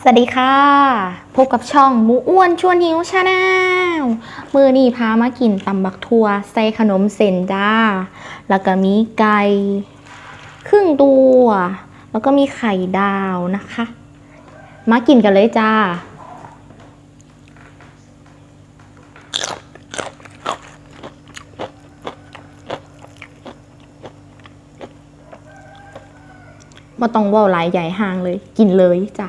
สวัสดีค่ะ พบกับช่องหมูอ้วนชวนหิวชาแนลมือนี่พามากินตำบักทัวใส่ขนมเส้นจ้า แล้วก็มีไก่ครึ่งตัว แล้วก็มีไข่ดาวนะคะ มากินกันเลยจ้า มาต้องว่าหลายใหญ่ห่างเลย กินเลยจ้ะ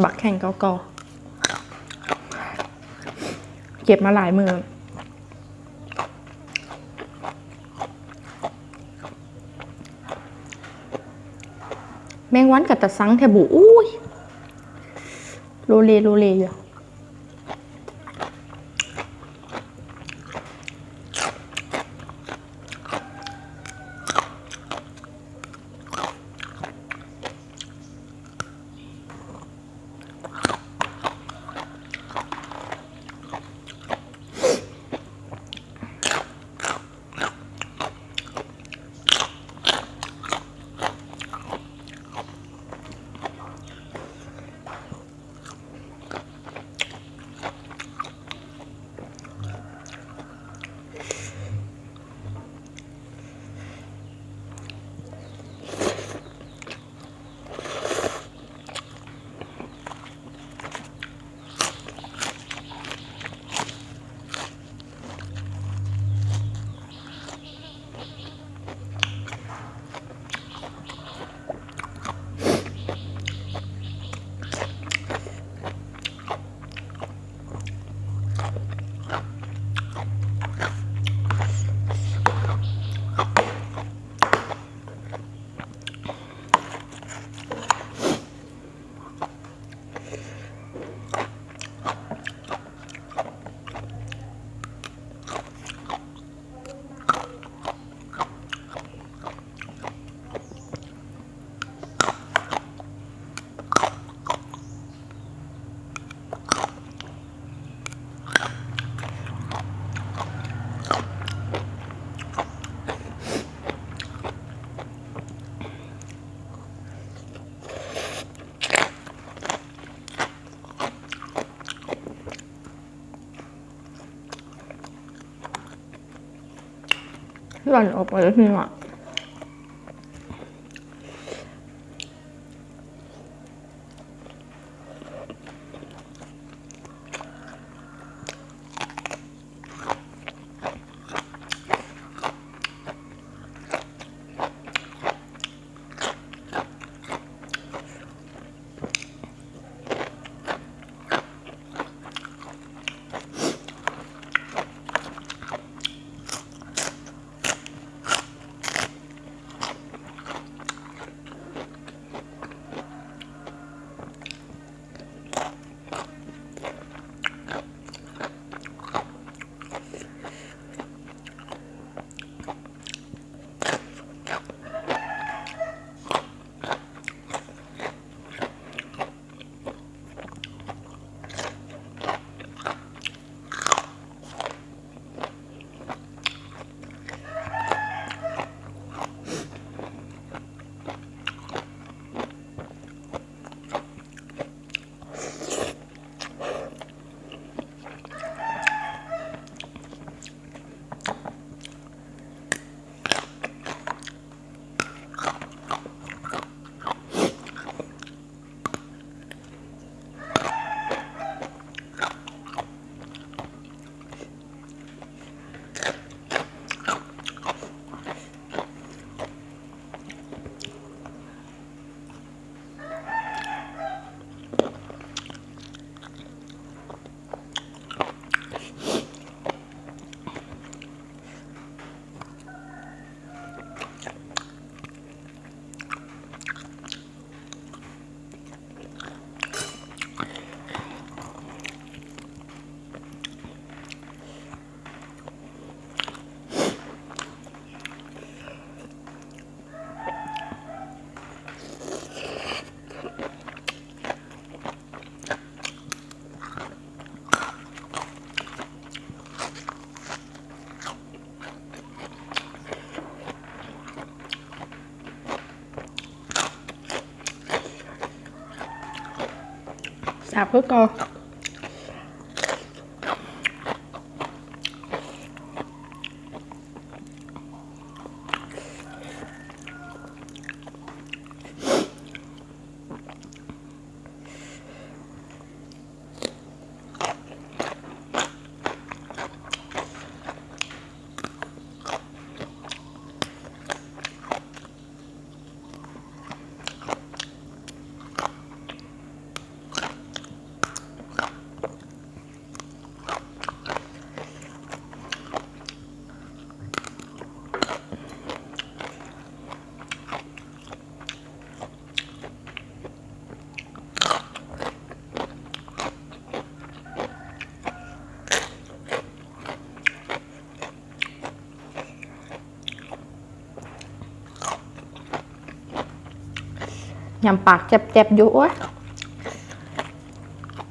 บักแข่งเกากอเก็บมาหลายมือแมงวันกับตะซังแทบุอุ้ยโลเลโลเลอยู่ หล่อนออ กไป ยำปากเจ็บๆอยู่โอ้ย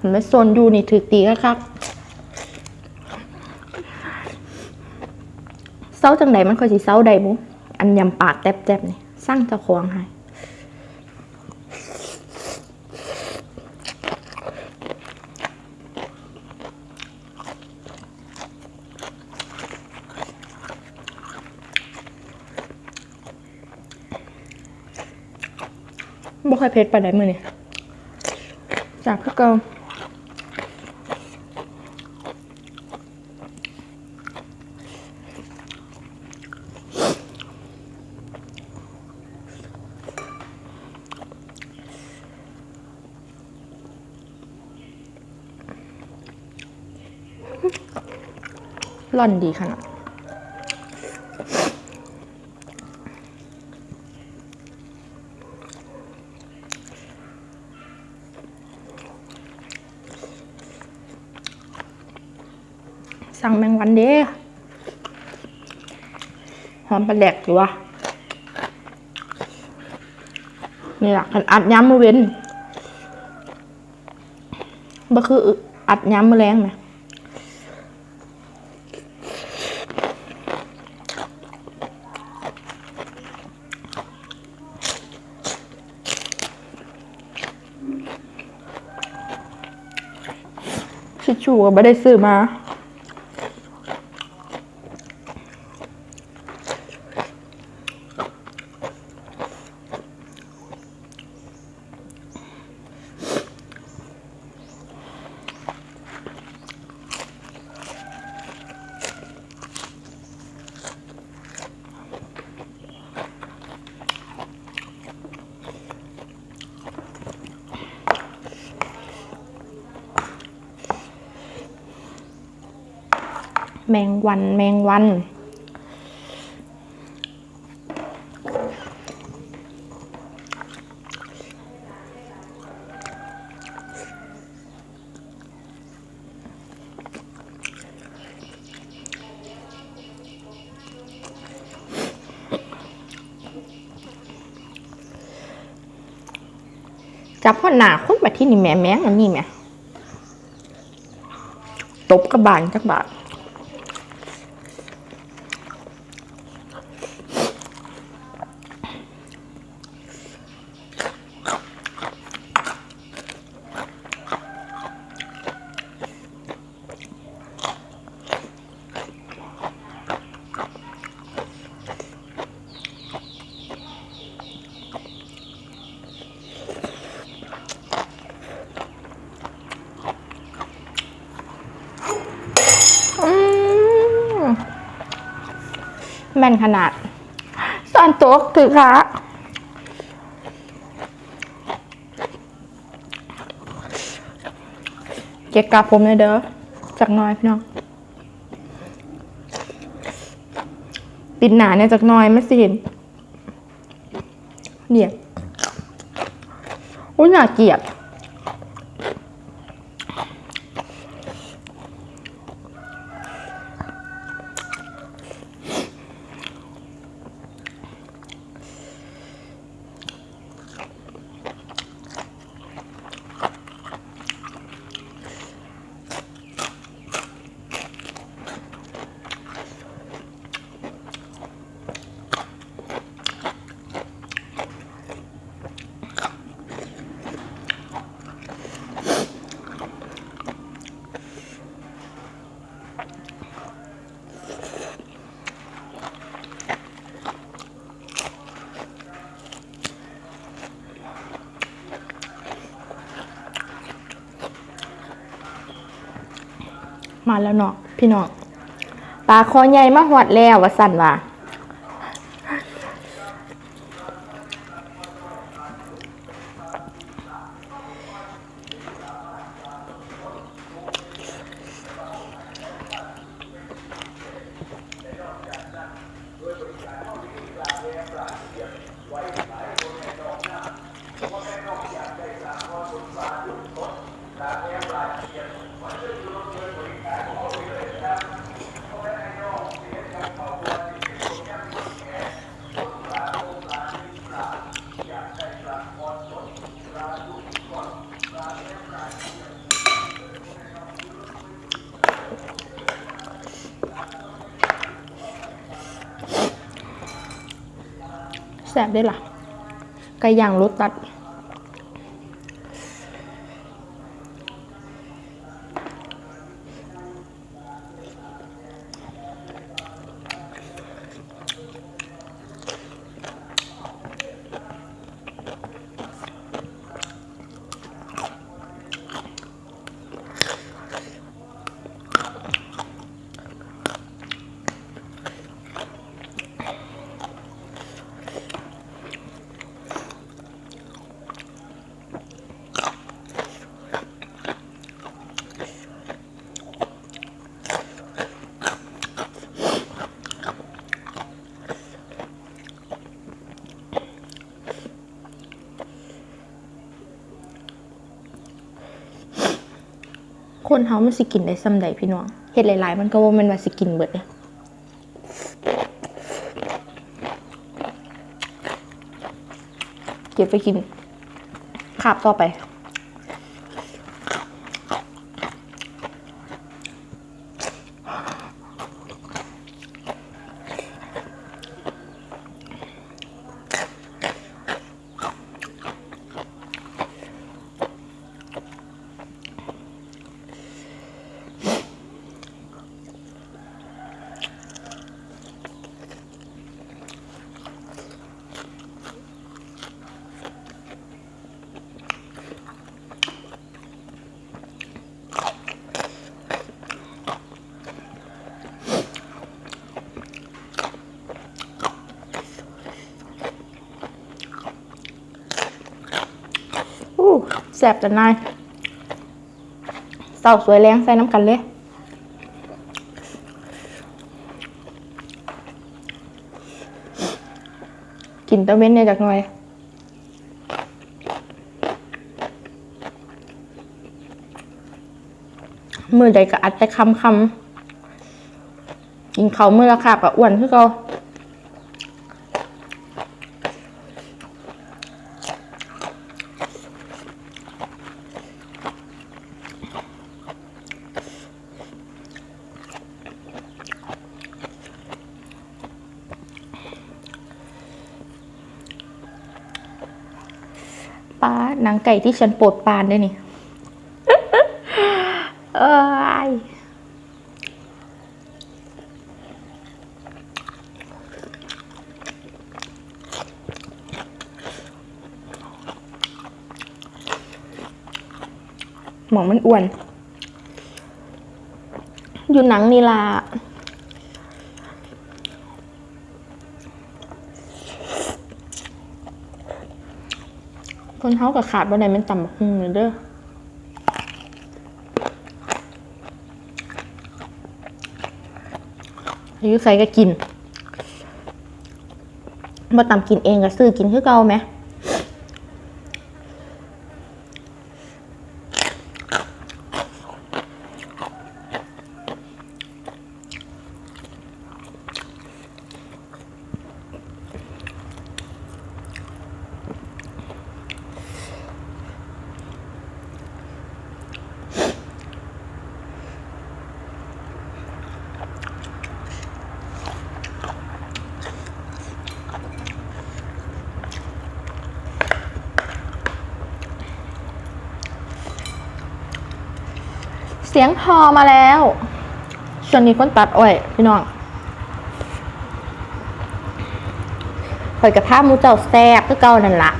มันไม่ซนยูนี่ถือตีก็ครับเศร้าจังใดมันค่อยสิเศร้าใดบุอันยำปากแจ็บๆนี่สร้างเจ้าของให้ ค่อยเผ็ดปานมือนี่จากคือเก่าร่อนดีขนาด สั่งแมงวันเด้หอมปลาแดกอยู่วะนี่แหละคันอัดย้ำมือเว้นบ่คืออัดย้ำมือแรงไหมชิชูก็ไม่ได้ซื้อมา แมงวันแมงวัน จับพ่อหนาคนแบบที่นี่แม่แมงอันนี้แม่ตบกระบาลจักบาท แม่นขนาดสอนโต๊ะถือค่ะเก็บกาผมเลยเด้อจากน้อยพี่น้องปิดหนาเนี่ยจากน้อยไม่สิเนเนี่ยอุ้ยน่าเกียด มาแล้วเนาะพี่น้องปลาคอใหญ่มาหอดแล้วว่าสั่นว่าแสบได้ล่ะไก่ย่างรสตัด คนเฮามันสิกินได้ซ้ำใดพี่น้องเห็ดหลายๆ มันก็ว่ามันว่าสิกินเบิดเนี่ยเก็บไปกินขาบต่อไป อู้ แสบจันนายเศร้าสวยแรงใส่น้ำกันเลยกินตะเว้นเนี่ยจากหน่อยมือใดก็อัดแต่คำคำกินเขามือละค่ะกับอ้วนคือเขา ปลาหนังไก่ที่ฉันโปรดปานได้วยนี่เอ้ยหมองมันอ้วน อยู่หนังนีล่ะ คนเท้ากับขาดบ่ได้มันต่ำหุ่งเลยเด้อยุใส่ก็กินมาต่ำกินเองก็ซื้อกินคือเก่าไหม เสียงพอมาแล้วช่วนนี้คนตัดอ้อยพี่น้องข่อยกระทะมูเจ้าแซ่บก็เก่านั่นละ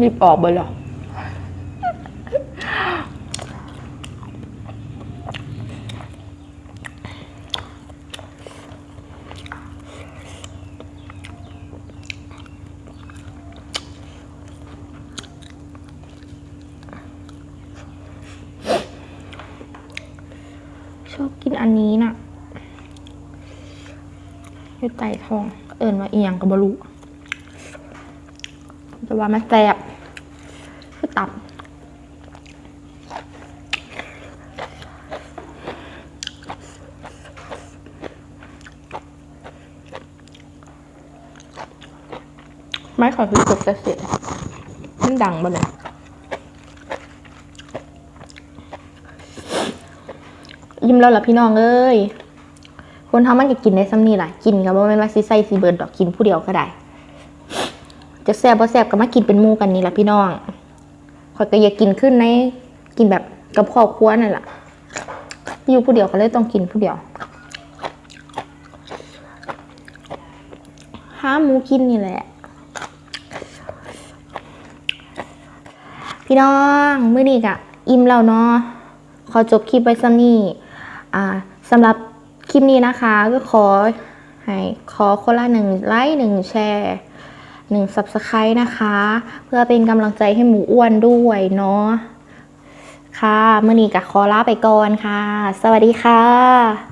รีบออกเบอร์หรอ ทอง เอิญว่าเอียงกับบรุแต่ว่ามันแสบคือตับไม่ขอคือกบจะเสียมันดังบ่เลยยิ้มแล้วล่ะพี่น้องเอ้ย คนทำมันก็กินได้ซ้ำนี่แหละกินกับว่าแม่นว่าซิใส่ซีเบิร์ดดอกกินผู้เดียวก็ได้ จะแซ่บบ่แซ่บก็มากินเป็นหมู่กันนี่แหละพี่น้องข่อยก็อยากกินขึ้นในกินแบบกับครอบครัวนั่นแหละอยู่ผู้เดียวก็เลยต้องกินผู้เดียวหาหมูกินนี่แหละ พี่น้องมื้อนี้กะอิ่มแล้วเนาะขอจบคลิปไว้ซ้ำนี้อ่าสำหรับ ลิปนี้นะคะ ก็ขอให้ขอคนละหนึ่งไลค์หนึ่งแชร์หนึ่งซับสไครต์นะคะ เพื่อเป็นกำลังใจให้หมูอ้วนด้วยเนาะค่ะเมื่อนี้ก็ขอลาไปก่อนค่ะ สวัสดีค่ะ